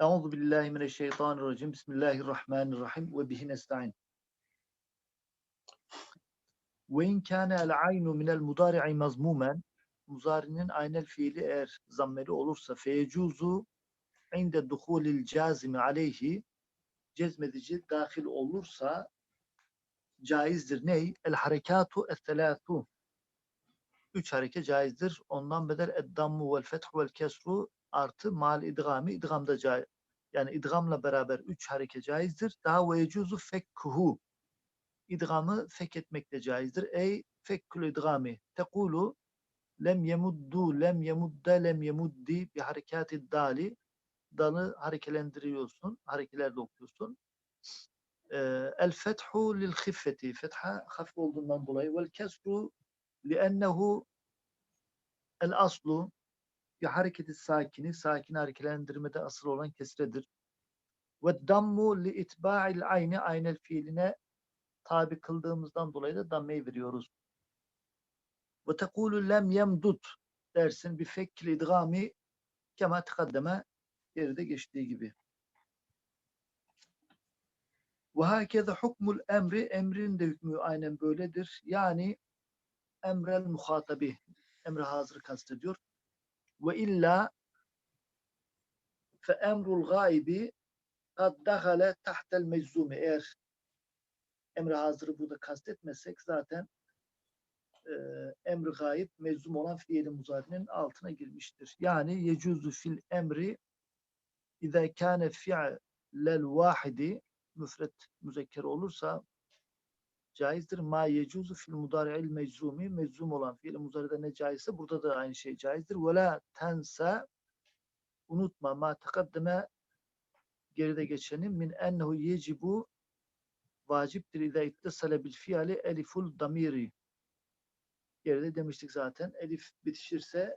Euzu billahi mineşşeytanirracim. Bismillahirrahmanirrahim ve bihi nestaîn. Ve in kâne el aynu minel mudari'i mazmumen muzarinin aynel fiili eğer zammeli olursa feyecuzu inde duhulil cazimi aleyhi cezmedici dahil olursa caizdir. Ney? El harekatu ettelâtu üç hareke caizdir. Ondan bedel eddammu vel fethu vel kesru artı mal idgami idgamda caiz. Yani idgamla beraber üç hareke caizdir. Daha ve yecuzu fekkuhu idgamı fek etmek de caizdir. Ey fekkül idgami tekulu lem yemuddu lem yemudda lem yemuddi bir harekati dali dalı harekelendiriyorsun. Harekelerde okuyorsun. El fethu lil khiffeti fetha hafif olduğundan dolayı vel kesru li'ennehu el aslu bir hareketi sakini, sakin harekelendirmede asıl olan kesredir. Ve dammu li itba'il ayni aynel fiiline tabi kıldığımızdan dolayı da dammeyi veriyoruz. Ve tekulu lem yemdut dersin bir fekkil idgami kema tekaddeme geride geçtiği gibi. Ve hakeza hukmul emri emrin de hükmü aynen böyledir. Yani emrel muhatabi emri hazır kastediyor. Ve illa fe emrul gaibi kad dahale tahtel meczumi eğer emri hazırı burada kastetmezsek zaten e, emri gayb meczum olan fiili muzarinin altına girmiştir. Yani yecuzu fil emri İza kâne fi'lel vahidi müfret müzekker olursa caizdir. Ma yecuzu fil mudari'il meczumi meczum olan fiil muzaride ne caizse burada da aynı şey caizdir. Ve la tensa unutma ma tekaddeme geride geçeni min ennehu yecibu vaciptir İza ittesale bil fiali eliful damiri geride demiştik zaten. Elif bitişirse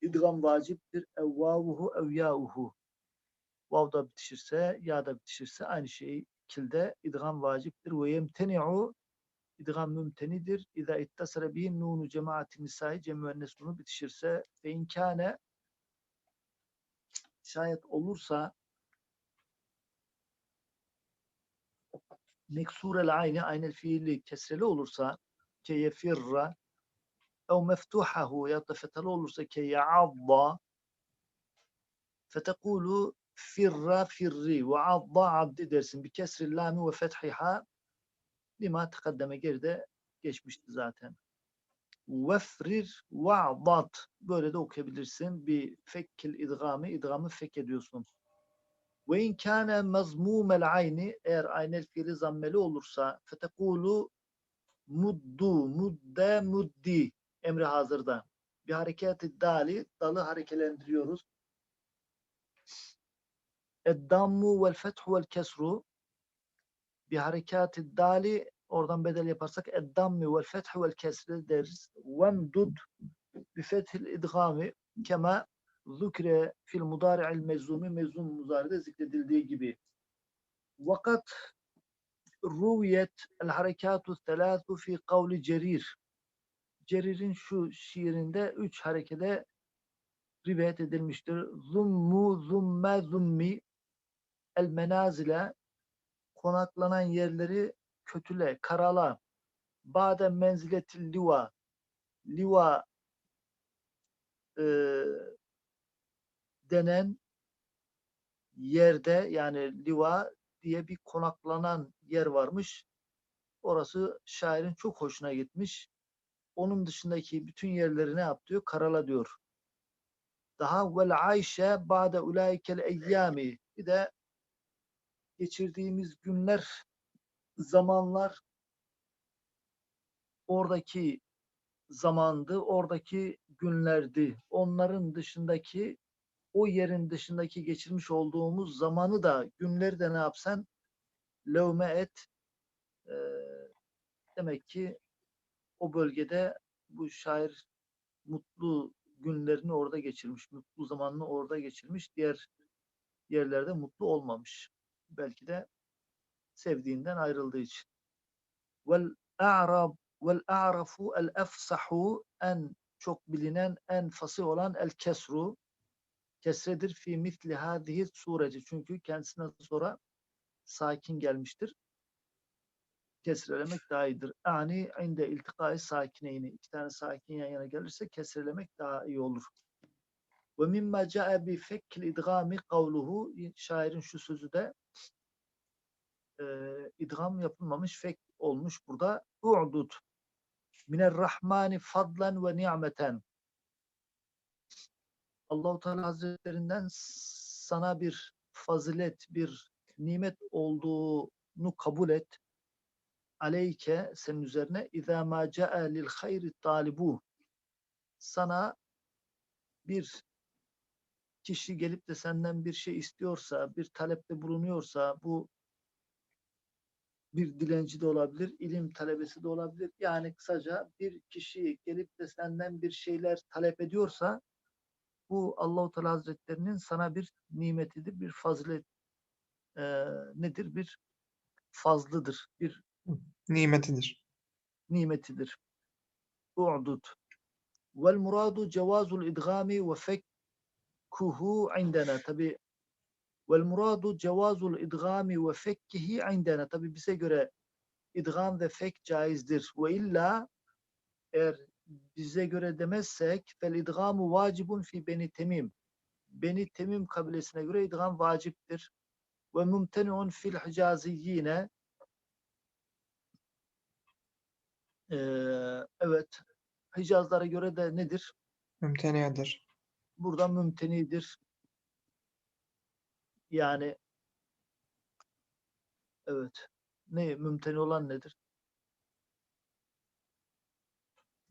idgam vaciptir. Evvavuhu evyauhu. Vav da bitişirse, ya da bitişirse aynı şey kilde idgam vaciptir. Ve yemteni'u idgam mümtenidir. İza ittasara bihi nunu cemaati nisai cem müennes nunu bitişirse ve inkâne şayet olursa meksurel ayni aynel fiili kesreli olursa ke yefirra ev meftuhahu ya da fetalı olursa ke ya'adda fetekulu firra firri ve adda addi dersin. Bir kesri lami ve fethiha lima tekaddeme geride geçmişti zaten. Vefrir va'dat böyle de okuyabilirsin. Bir fekkil idgamı, idgamı fek ediyorsun. Ve in kâne mazmûmel ayni eğer aynel fiili zammeli olursa fetekulu muddu, mudde, muddi emri hazırda. Bir hareket dali, dalı harekelendiriyoruz. Eddammu vel fethu vel kesru bir harekat dali oradan bedel yaparsak eddammi vel fethu vel kesri deriz. Vemdud bi fethil idgami kema zükre fil mudari'il mezumi mezum muzaride zikredildiği gibi. Vakat ruviyet el harekatu thelâthu fi kavli cerir. Cerir'in şu şiirinde üç harekede rivayet edilmiştir. Zummu, zumme, zummi el menazile konaklanan yerleri kötüle, karala. Bade menziletil liva liva e, denen yerde yani liva diye bir konaklanan yer varmış. Orası şairin çok hoşuna gitmiş. Onun dışındaki bütün yerleri ne yap diyor? Karala diyor. Daha vel ayşe ba'de ulaikel eyyami. Bir de geçirdiğimiz günler, zamanlar oradaki zamandı, oradaki günlerdi. Onların dışındaki, o yerin dışındaki geçirmiş olduğumuz zamanı da, günleri de ne yapsan, levme et. Ee, demek ki o bölgede bu şair mutlu günlerini orada geçirmiş, mutlu zamanını orada geçirmiş, diğer yerlerde mutlu olmamış. Belki de sevdiğinden ayrıldığı için. Vel a'rab vel a'rafu el efsahu en çok bilinen en fasih olan el kesru kesredir fi misli hadihi sureci. Çünkü kendisine sonra sakin gelmiştir. Kesrelemek daha iyidir. Yani inde iltikai sakineyni. iki tane sakin yan yana gelirse kesrelemek daha iyi olur. Ve mimma ca'e bi fekkil idgami kavluhu şairin şu sözü de e, idgam yapılmamış fek olmuş burada. U'dud minel rahmani fadlan ve ni'meten. Allahu Teala Hazretlerinden sana bir fazilet, bir nimet olduğunu kabul et. Aleyke senin üzerine izâ mâ câe lil hayri talibu. Sana bir kişi gelip de senden bir şey istiyorsa, bir talepte bulunuyorsa bu bir dilenci de olabilir, ilim talebesi de olabilir. Yani kısaca bir kişi gelip de senden bir şeyler talep ediyorsa bu Allahu Teala Hazretlerinin sana bir nimetidir, bir fazilet e, nedir? Bir fazlıdır, bir Nimetidir. nimetidir. U'dud. Vel muradu cevazul idgami ve fekkuhu indena. Tabi vel muradu cevazul idgami ve fekkihi indena. Tabi bize göre idgam ve fek caizdir. Ve illa eğer bize göre demezsek fel idgamu vacibun fi beni temim. Beni temim kabilesine göre idgam vaciptir. Ve mumteniun fil hicaziyyine Ee, evet Hicazlara göre de nedir? Mümteniyedir. Burada mümtenidir. Yani evet. Ne mümteni olan nedir?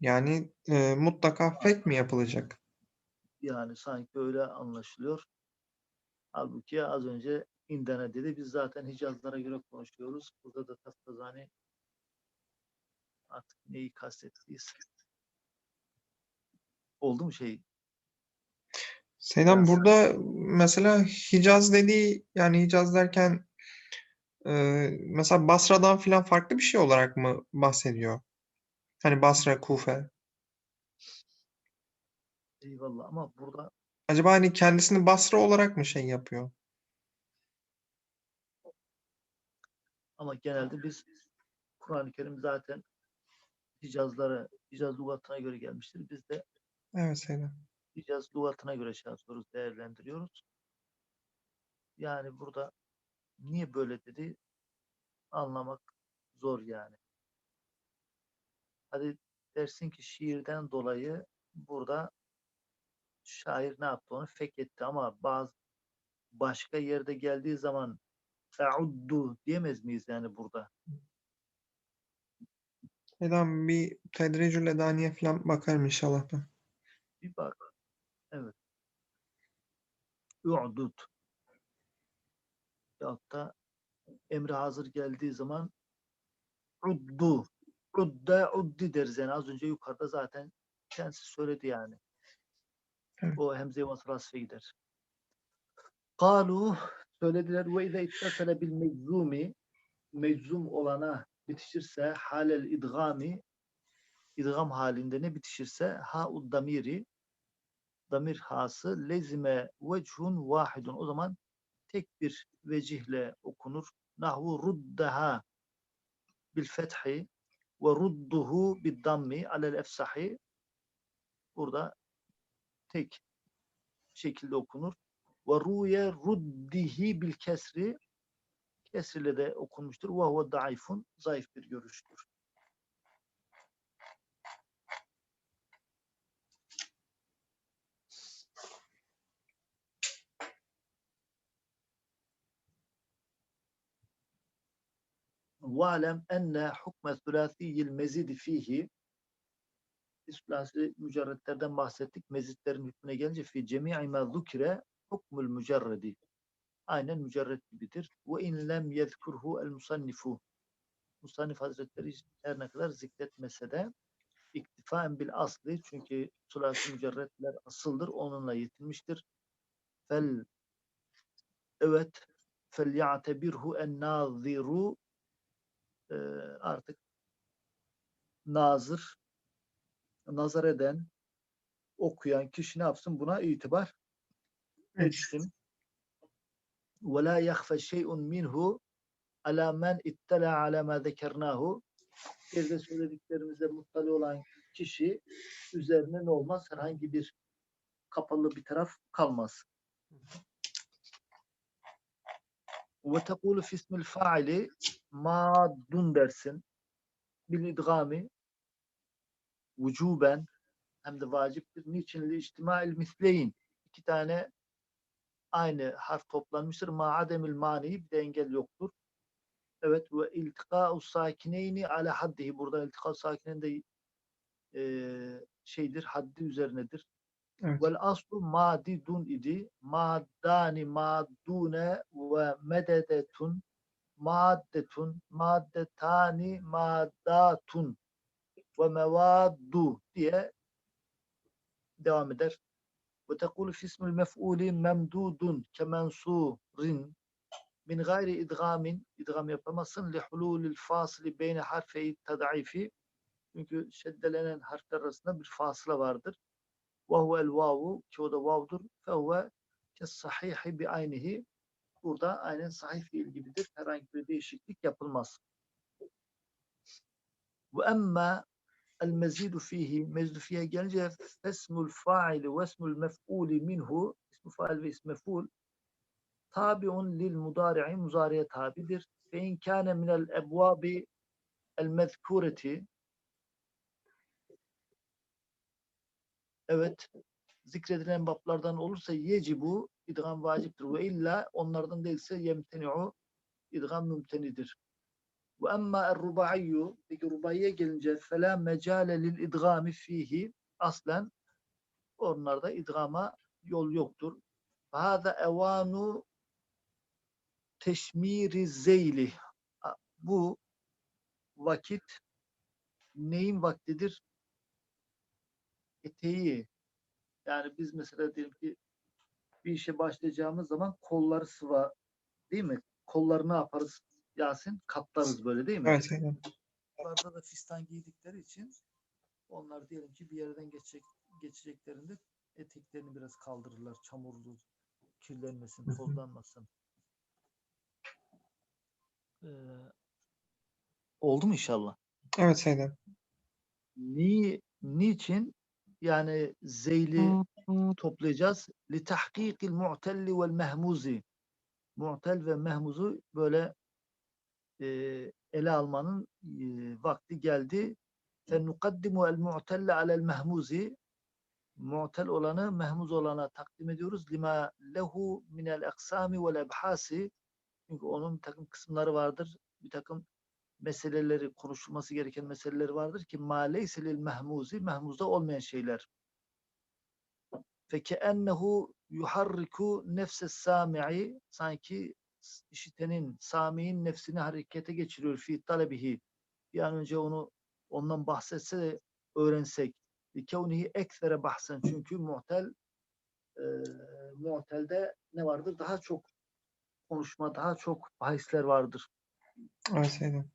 Yani e, mutlaka fek mi yapılacak? Yani sanki öyle anlaşılıyor. Halbuki az önce indene dedi. Biz zaten Hicazlara göre konuşuyoruz. Burada da Taftazani artık neyi kastettiyiz. Oldu mu şey? Selam Biraz- burada mesela Hicaz dediği yani Hicaz derken e, mesela Basra'dan filan farklı bir şey olarak mı bahsediyor? Hani Basra, Kufe. Eyvallah ama burada Acaba hani kendisini Basra olarak mı şey yapıyor? ama genelde biz Kur'an-ı Kerim zaten Hicazlara, Hicaz lügatına göre gelmiştir. Biz de Evet Selam. Hicaz lügatına göre şey yapıyoruz, değerlendiriyoruz. Yani burada niye böyle dedi anlamak zor yani. Hadi dersin ki şiirden dolayı burada şair ne yaptı onu feketti ama bazı başka yerde geldiği zaman feuddu diyemez miyiz yani burada? Selam bir Tedricül Edaniye falan bakarım inşallah ben. Bir bak. Evet. U'dud. Yahut da emri hazır geldiği zaman uddu. Udda uddi deriz yani az önce yukarıda zaten kendisi söyledi yani. Evet. O hemze-i gider. Kalu söylediler ve izâ ittasele bil meczumi meczum olana bitişirse halel idgami idgam halinde ne bitişirse ha damiri damir hası lezime vechun vahidun o zaman tek bir vecihle okunur. Nahvu ruddaha bil fethi ve rudduhu bid dammi alel efsahi burada tek şekilde okunur. Ve ruye ruddihi bil kesri kesriyle de okunmuştur. Ve huve zayıf bir görüştür. وَعْلَمْ اَنَّ حُكْمَ ثُلَاثِيِّ الْمَزِيدِ ف۪يهِ Sülasi mücerretlerden bahsettik. Mezitlerin hükmüne gelince fi cemi'i ma zukire hukmul mücerredi. Aynen mücerret gibidir. Ve in lem yezkurhu el musannifu. Musannif Hazretleri her ne kadar zikretmese de iktifaen bil asli çünkü sulasi mücerretler asıldır. Onunla yetinmiştir. Fel evet fel ya'tebirhu en naziru e, artık nazır nazar eden okuyan kişi ne yapsın? Buna itibar isim ve la yahfa şey'un minhu ala men ittala ala ma zekernahu. Geride söylediklerimize muttali olan kişi üzerine ne olmaz? Herhangi bir kapalı bir taraf kalmaz. Ve tekulu fismil faili madun dersin. Bil idgami vücuben hem de vaciptir. Niçin? Li içtimail misleyin. İki tane aynı harf toplanmıştır. Ma ademil mani bir de engel yoktur. Evet ve iltika'u sakineyni ala haddihi. Burada iltika sakinen de eee, şeydir, haddi üzerinedir. Evet. Vel aslu madidun idi. Maddani maddune ve mededetun maddetun maddetani maddatun ve mevaddu diye devam eder. Ve tekulu fismül mef'uli memdudun kemensurin min gayri idgamin idgam yapamazsın li hululil fasili beyne harfeyi tedaifi çünkü şeddelenen harfler arasında bir fasıla vardır. Ve huvel vavu ki o da vavdur. Fe huve kes sahihi bi aynihi. Burada aynen sahih fiil gibidir. Herhangi bir değişiklik yapılmaz. Ve emma el mezidu fihi mezdu fiye gelince fesmul faili ve esmul mef'uli minhu ismu fail ve ismu mef'ul tabiun lil mudari'i muzariye tabidir. Fe in kâne minel ebvabi el mezkureti evet zikredilen bablardan olursa yecibu idgam vaciptir ve illa onlardan değilse yemteni'u idgam mümtenidir. Ve emma er-ruba'iyyu peki rubaiye gelince fela mecale lil idgami fihi aslen onlarda idgama yol yoktur. Hâze evanu teşmiri zeyli. Bu vakit neyin vaktidir? Eteği. Yani biz mesela diyelim ki bir işe başlayacağımız zaman kolları sıva değil mi? Kolları ne yaparız Yasin? Katlarız böyle değil mi? Evet. evet. Kollarda da fistan giydikleri için onlar diyelim ki bir yerden geçecek, geçeceklerinde eteklerini biraz kaldırırlar. Çamurlu, kirlenmesin, tozlanmasın. Ee, oldu mu inşallah? Evet Seydem. Ni, niçin? Yani zeyli toplayacağız. Li tahkikil mu'telli vel mehmuzi. Mu'tel ve mehmuzu böyle e, ele almanın e, vakti geldi. El mu'telle alel mehmuzi. Mu'tel olanı mehmuz olana takdim ediyoruz. Lima lehu minel eksami vel ebhasi. Çünkü onun bir takım kısımları vardır. Bir takım meseleleri, konuşulması gereken meseleleri vardır ki ma leyse lil mehmuzi, mehmuzda olmayan şeyler. Fekeennehu yuharriku nefses sami'i sanki işitenin, sami'in nefsini harekete geçiriyor fi talebihi. Bir an önce onu ondan bahsetse de öğrensek. Likevnihi eksere bahsen. Çünkü muhtel e, muhtelde ne vardır? Daha çok konuşma, daha çok bahisler vardır. Seydem.